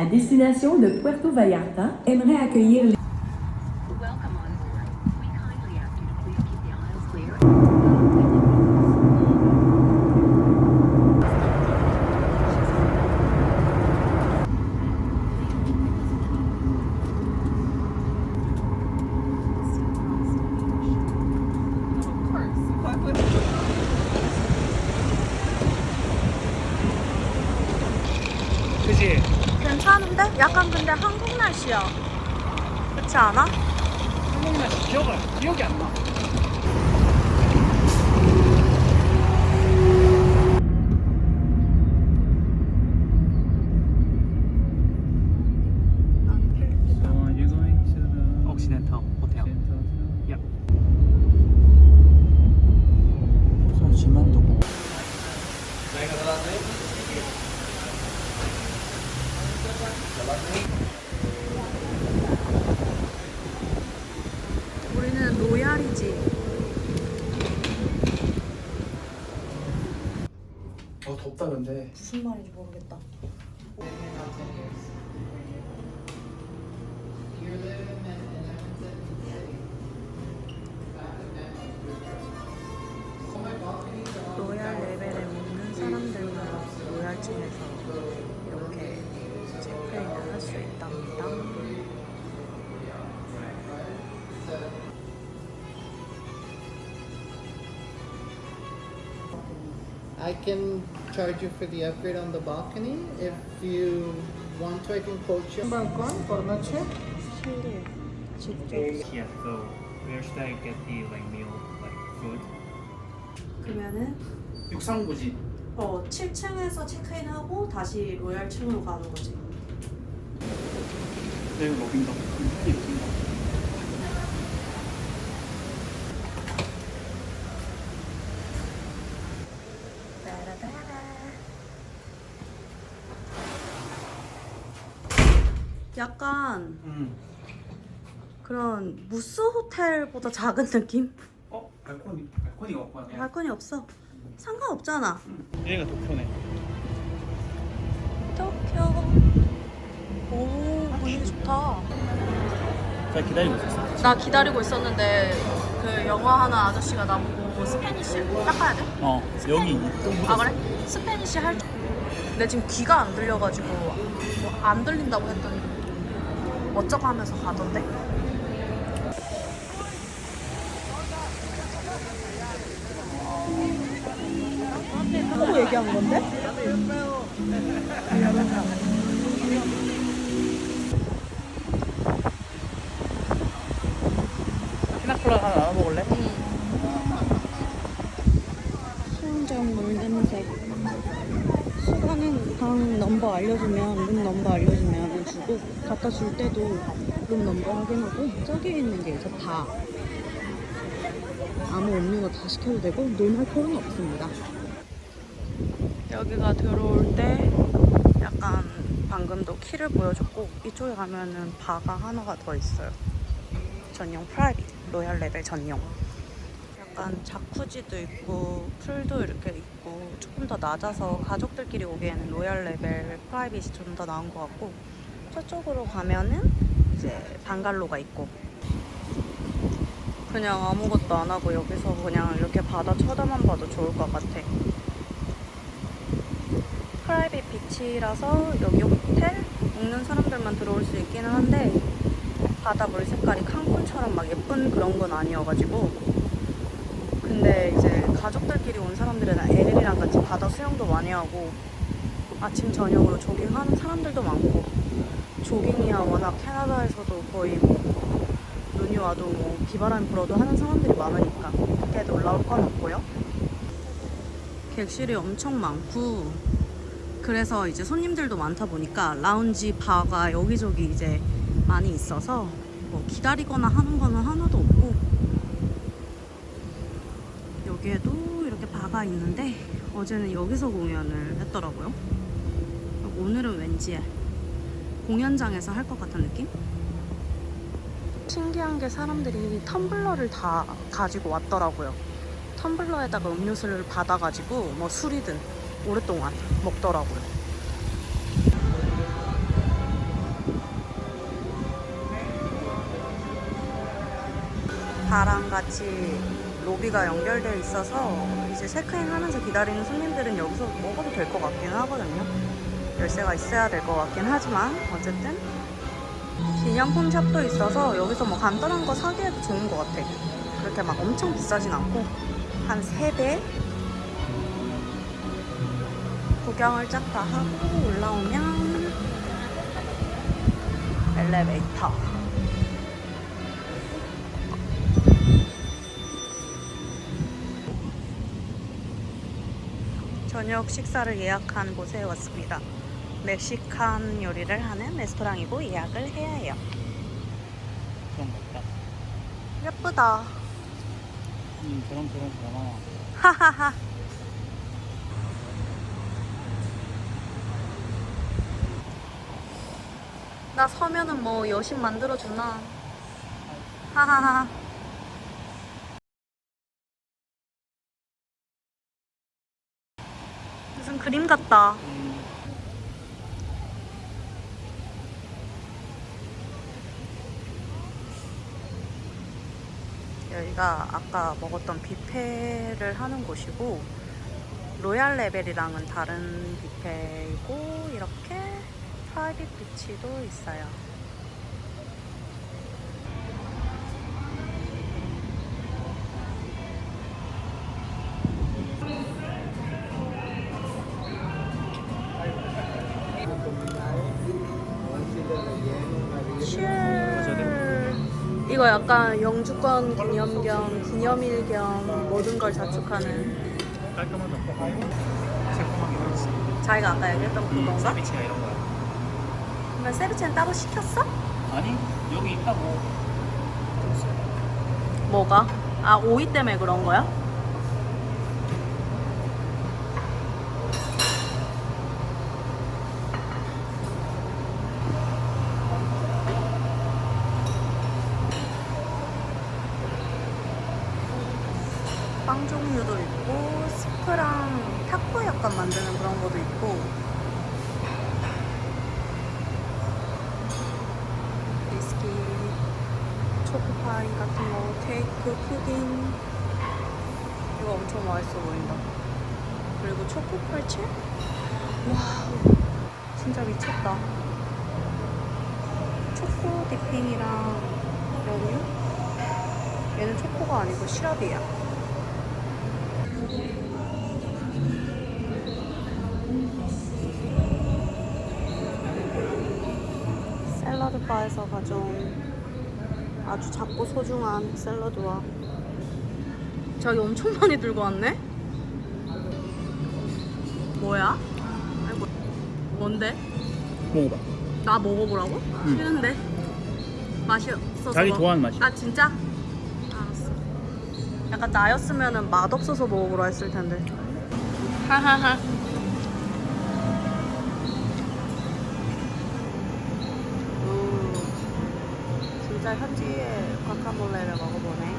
À destination de Puerto Vallarta, aimerait accueillir les 근데 한국 날씨야. 그렇지 않아? 한국 날씨 기억을 기억이 안 나. So are you going to the 옥시덴탈 호텔. Occidental too? Yep. 우선 지만도고. 우리는 로얄이지. 어 덥다 근데. 무슨 말인지 모르겠다. 로얄 레벨에 먹는 사람들만 로얄층에서 이렇게 체크인을 할 수 있답니다. I can charge you for the upgrade on the balcony. If you want to, I can quote you. Balcón por noche. Yeah, so where should I get the like meal like food? 그러면은 육상부지. 어 7층에서 체크인하고 다시 로얄층으로 가는 거지. 내가 로빈가. 이 로빈가. 약간 음. 그런 무스 호텔보다 작은 느낌? 어 발코니 발코니가 없구나. 발코니 없어. 상관없잖아. 얘가 도쿄네. 도쿄. 오 분위기 좋다. 잘 기다리고 있었어. 나 기다리고 있었는데 그 영화 하는 아저씨가 나보고 스페니쉬 닦아야 돼? 어 여기 좀 아. 그래? 스페니쉬 할 줄. 근데 지금 귀가 안 들려가지고 뭐안 들린다고 했더니 어쩌고 하면서 가던데? 하고 얘기한 건데? 피나콜라 하나 나눠 먹을래? 수영장 물 냄새. 수건은 방 넘버 알려주면 주고 갖다 줄 때도 룸 넘버 확인하고 저기 있는 게 이제 다 아무 음료나 다 시켜도 되고 논할 필요는 없습니다. 여기가 들어올 때 약간 방금도 키를 보여줬고 이쪽에 가면은 바가 하나가 더 있어요. 전용 프라이빗 로얄 레벨 전용. 약간 자쿠지도 있고 풀도 이렇게 있고 조금 더 낮아서 가족들끼리 오기에는 로얄 레벨 프라이빗이 좀 더 나은 것 같고 저쪽으로 가면은 이제 방갈로가 있고. 그냥 아무것도 안 하고 여기서 그냥 이렇게 바다 쳐다만 봐도 좋을 것 같아. 프라이빗 비치라서 여기 호텔? 먹는 사람들만 들어올 수 있기는 한데 바다 물 색깔이 칸쿤처럼 막 예쁜 그런 건 아니어가지고. 근데 이제 가족들끼리 온 사람들은 애들이랑 같이 바다 수영도 많이 하고 아침 저녁으로 조깅하는 사람들도 많고 조깅이야 워낙 캐나다에서도 거의 뭐 눈이 와도 뭐 비바람이 불어도 하는 사람들이 많으니까 그렇게 놀라울 건 없고요. 객실이 엄청 많고 그래서 이제 손님들도 많다 보니까 라운지 바가 여기저기 이제 많이 있어서 뭐 기다리거나 하는 거는 하나도 없고 여기에도 이렇게 바가 있는데 어제는 여기서 공연을 했더라고요. 오늘은 왠지 공연장에서 할 것 같은 느낌? 신기한 게 사람들이 텀블러를 다 가지고 왔더라고요. 텀블러에다가 음료수를 받아가지고 뭐 술이든 오랫동안 먹더라고요. 바람같이 로비가 연결되어 있어서 이제 체크인 하면서 기다리는 손님들은 여기서 먹어도 될 것 같긴 하거든요. 열쇠가 있어야 될 것 같긴 하지만 어쨌든 기념품 샵도 있어서 여기서 뭐 간단한 거 사기에도 좋은 것 같아. 그렇게 막 엄청 비싸진 않고 한 3배 구경을 쫙 다 하고 올라오면 엘리베이터 저녁 식사를 예약한 곳에 왔습니다. 멕시칸 요리를 하는 레스토랑이고 예약을 해야 해요. 그런 거 없다. 예쁘다. 음, 저런 저런 드라마. 하하하. 나 서면은 뭐 여신 만들어 주나? 하하하. 무슨 그림 같다. 음, 여기가 아까 먹었던 뷔페를 하는 곳이고 로얄 레벨이랑은 다른 뷔페이고 이렇게 프라이빗 비치도 있어요. 슈. 이거 약간 영주권 기념 겸 기념일 겸 모든 걸 자축하는 깔끔하다. 새콤하게. 자기가 아까 얘기했던 음, 그건가? 사비치가 이런 거야. 그러면 세비체는 따로 시켰어? 아니 여기 있다고. 뭐가? 아 오이 때문에 그런 거야? 종류도 있고 스프랑 타코 약간 만드는 그런 것도 있고. 위스키 초코파이 같은 거, 케이크, 푸딩. 이거 엄청 맛있어 보인다. 그리고 초코 펄치? 와우. 진짜 미쳤다. 초코 디핑이랑 여기 얘는 초코가 아니고 시럽이야 샐러드 바에서 가져온 아주 작고 소중한 샐러드와 저기 엄청 많이 들고 왔네? 뭐야? 아이고 뭔데? 먹어봐. 나 먹어보라고? 싫은데 맛이 없어서 자기 먹- 좋아하는 맛이야. 아 진짜? 알았어 약간 나였으면 맛없어서 먹어보라 했을 텐데 하하하 진짜 현지의 과카몰레를 먹어보네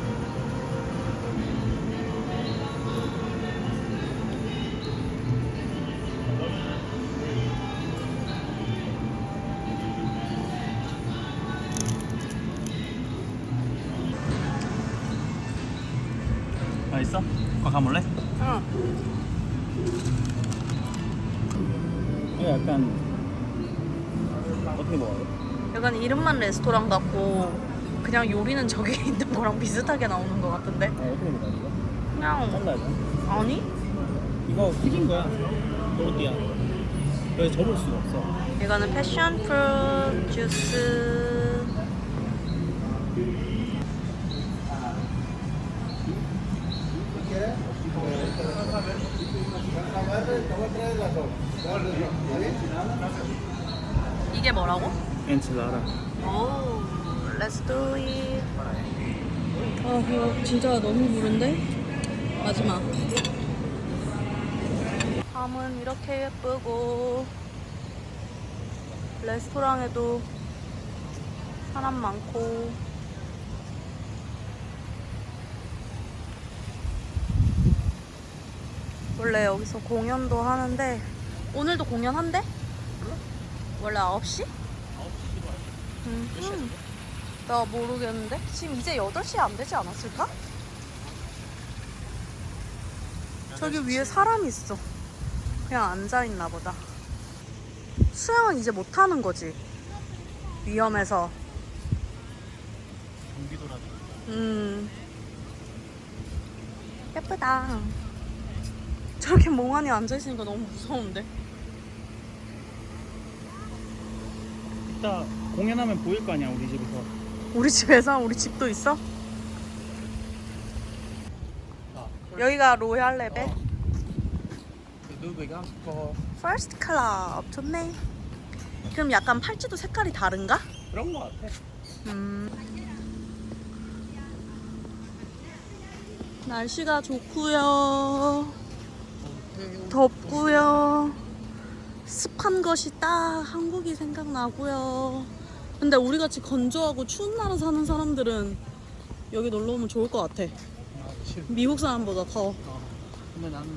맛있어? 거 가볼래? 응 이거 약간 어떻게 먹어요? 약간 이름만 레스토랑 같고 그냥 요리는 저기 있는 거랑 비슷하게 나오는 것 같은데 아, 어떻게 먹어요 이거? 그냥 잘라야 돼. 아니 이거 튀긴 거야. 또르띠아. 여기 접을 수가 없어. 이거는 패션 프루트 주스 이게 뭐라고? 엔칠라다. 오, let's do it. 아, 이거 진짜 너무 부른데? 마지막. 밤은 이렇게 예쁘고, 레스토랑에도 사람 많고, 원래 여기서 공연도 하는데, 오늘도 공연한대? 원래 9시? 9시 음, 나 모르겠는데? 지금 이제 8시 안 되지 않았을까? 저기 위에 사람이 있어. 그냥 앉아있나 보다. 수영은 이제 못하는 거지. 위험해서. 경기도라도. 음. 예쁘다. 저렇게 멍하니 앉아있으니까 너무 무서운데. 이따 공연하면 보일 거 아니야 우리 집에서. 우리 집에서 우리 집도 있어? 여기가 로얄 레벨 누구가 싶어? 퍼스트 클럽 좋네. 그럼 약간 팔찌도 색깔이 다른가? 그런 거 같아. 음. 날씨가 좋고요. 덥고요. 습한 것이 딱 한국이 생각나고요. 근데 우리 같이 건조하고 추운 나라 사는 사람들은 여기 놀러 오면 좋을 것 같아. 미국 사람보다 더. 어. 근데 나는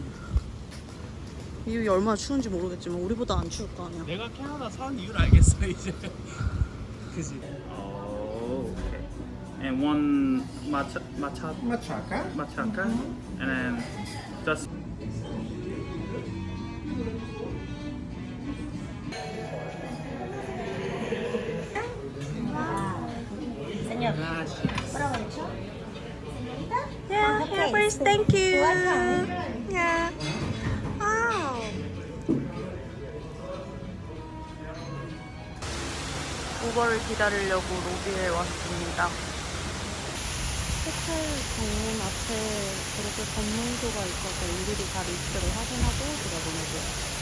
미국이 얼마나 추운지 모르겠지만 우리보다 안 추울 거 아니야. 내가 캐나다 산 이유를 알겠어 이제. 그지. Oh, okay. And one matcha matcha Machaca. matcha, and then just. Please, thank you. Yeah. Wow. 우버를 기다리려고 로비에 왔습니다. 호텔 정문 앞에 그렇게 검문소가 있어서 일일이 다 리스트를 확인하고 들어보내고요.